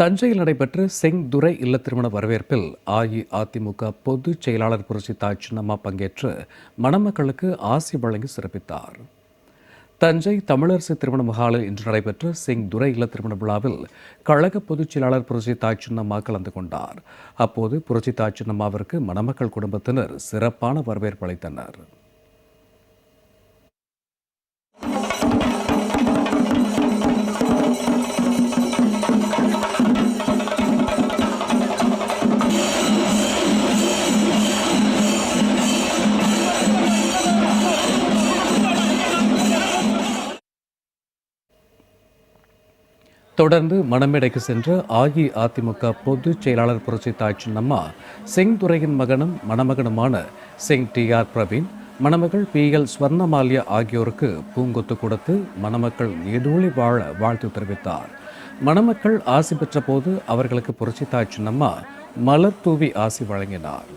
தஞ்சையில் நடைபெற்ற செங்துரை இல்ல திருமண வரவேற்பில் அஇஅதிமுக பொதுச் செயலாளர் புரட்சி தாய் சின்னம்மா பங்கேற்று மணமக்களுக்கு ஆசி வழங்கி சிறப்பித்தார். தஞ்சை தமிழரசு திருமண மகாலில் இன்று நடைபெற்ற சிங் துரை இல்ல திருமண விழாவில் கழக பொதுச் செயலாளர் புரட்சி தாய் சின்னம்மா கலந்து கொண்டார். அப்போது புரட்சி தாய் சின்னம்மாவிற்கு மணமக்கள் குடும்பத்தினர் சிறப்பான வரவேற்பு அளித்தனர். தொடர்ந்து மணமேடைக்கு சென்ற அஇஅதிமுக பொதுச் செயலாளர் புரட்சி தாய் சின்னம்மா செங்துரையின் மகனும் மணமகனுமான செங் டி ஆர் பிரவீன் மணமகள் பி எல் ஸ்வர்ணமால்யா ஆகியோருக்கு பூங்கொத்து கொடுத்து மணமக்கள் நீடூழி வாழ வாழ்த்து தெரிவித்தார். மணமக்கள் ஆசி பெற்ற போது அவர்களுக்கு புரட்சி தாய் சின்னம்மா மலர் தூவி ஆசி வழங்கினார்.